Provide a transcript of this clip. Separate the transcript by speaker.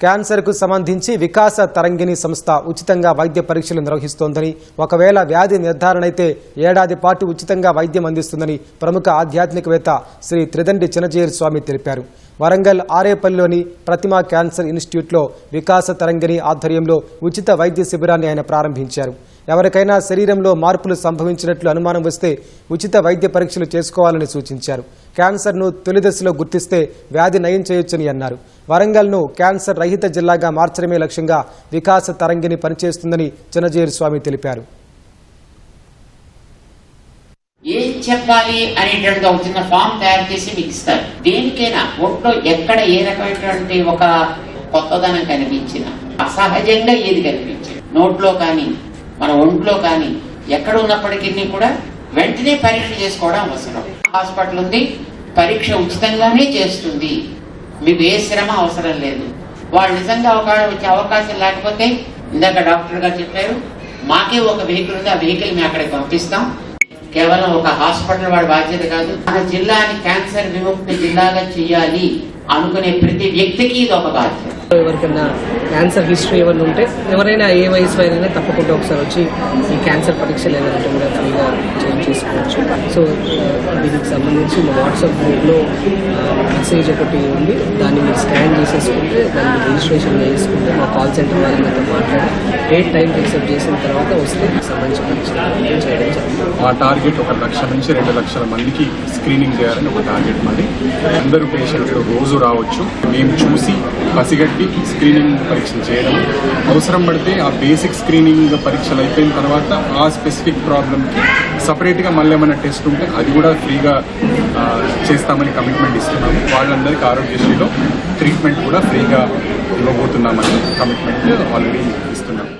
Speaker 1: క్యాన్సర్కు సంబంధించి వికాస తరంగిణి సంస్థ ఉచితంగా వైద్య పరీక్షలు నిర్వహిస్తోందని ఒకవేళ వ్యాధి నిర్ధారణ అయితే ఏడాది పాటు ఉచితంగా వైద్యం అందిస్తుందని ప్రముఖ ఆధ్యాత్మికవేత్త శ్రీ త్రిదండి చినజీర్ స్వామి తెలిపారు. వరంగల్ ఆరేపల్లిలోని ప్రతిమా క్యాన్సర్ ఇన్స్టిట్యూట్లో వికాస తరంగిణి ఆధ్వర్యంలో ఉచిత వైద్య శిబిరాన్ని ఆయన ప్రారంభించారు. ఎవరికైనా శరీరంలో మార్పులు సంభవించినట్లు అనుమానం వస్తే ఉచిత వైద్య పరీక్షలు చేసుకోవాలని సూచించారు. క్యాన్సర్ను తొలి దశలో గుర్తిస్తే వ్యాధి నయం చేయొచ్చని అన్నారు. వరంగల్ను క్యాన్సర్ రహిత జిల్లాగా మార్చడమే లక్ష్యంగా వికాస తరంగిణి పనిచేస్తుందని చినజీరు స్వామి తెలిపారు.
Speaker 2: ఏం చెప్పాలి అనేటువంటి ఒక చిన్న ఫామ్ తయారు చేసి మీకు ఇస్తారు. దేనికైనా ఒంట్లో ఎక్కడ ఏ రకమైనటువంటి ఒక కొత్తదనం కనిపించిన అసహజంగా ఏది కనిపించింది. నోట్లో కానీ మన ఒంట్లో కానీ ఎక్కడ ఉన్నప్పటికీ కూడా వెంటనే పరీక్ష చేసుకోవడం అవసరం. హాస్పిటల్ ఉంది పరీక్ష ఉచితంగానే చేస్తుంది. మీకు ఏ శ్రమ అవసరం లేదు. వాళ్ళు నిజంగా అవకాశం వచ్చే అవకాశం లేకపోతే ఇందాక డాక్టర్ గారు చెప్పారు మాకే ఒక వెహికల్ ఉంది ఆ వెహికల్ మేము అక్కడికి పంపిస్తాం. కేవలం ఒక హాస్పిటల్ వాడి బాధ్యత కాదు మన జిల్లాని క్యాన్సర్ విముక్తి జిల్లాగా చేయాలి అనుకునే ప్రతి వ్యక్తికి ఇది ఒక బాధ్యత.
Speaker 3: ఎవరికైనా క్యాన్సర్ హిస్టరీ ఏమైనా ఉంటే ఎవరైనా ఏ వయసు అయినా తప్పకుండా ఒకసారి వచ్చి ఈ క్యాన్సర్ పరీక్షలు ఏమైనా ఉంటే కూడా ఫ్రీగా సో దీనికి సంబంధించి మా వాట్సాప్ గ్రూప్లో మెసేజ్ ఒకటి ఉంది. దాన్ని మీరు స్కాన్ చేసేసుకుంటే దాన్ని రిజిస్ట్రేషన్ చేసుకుంటే మా కాల్ సెంటర్ వాళ్ళతో మాట్లాడి డేట్ టైం ఫిక్సప్ చేసిన తర్వాత వస్తే సంబంధించిన పరీక్షలు చేయడం
Speaker 4: ఆ టార్గెట్ ఒక లక్ష నుంచి రెండు లక్షల మందికి స్క్రీనింగ్ చేయాలని ఒక టార్గెట్ మాది. అందరూ పేషెంట్లు రోజు రావచ్చు. మేము చూసి పసిగట్టి స్క్రీనింగ్ పరీక్షలు చేయడం అవసరం పడితే ఆ బేసిక్ స్క్రీనింగ్ పరీక్షలు అయిపోయిన తర్వాత ఆ స్పెసిఫిక్ ప్రాబ్లమ్కి సపరేట్గా మళ్ళీ ఏమైనా టెస్ట్ ఉంటే అది కూడా ఫ్రీగా చేస్తామని కమిట్మెంట్ ఇస్తున్నాము. వాళ్ళందరికీ ఆరోగ్యశ్రీలో ట్రీట్మెంట్ కూడా ఫ్రీగా ఇవ్వబోతున్నామని కమిట్మెంట్ ఆల్రెడీ ఇస్తున్నాము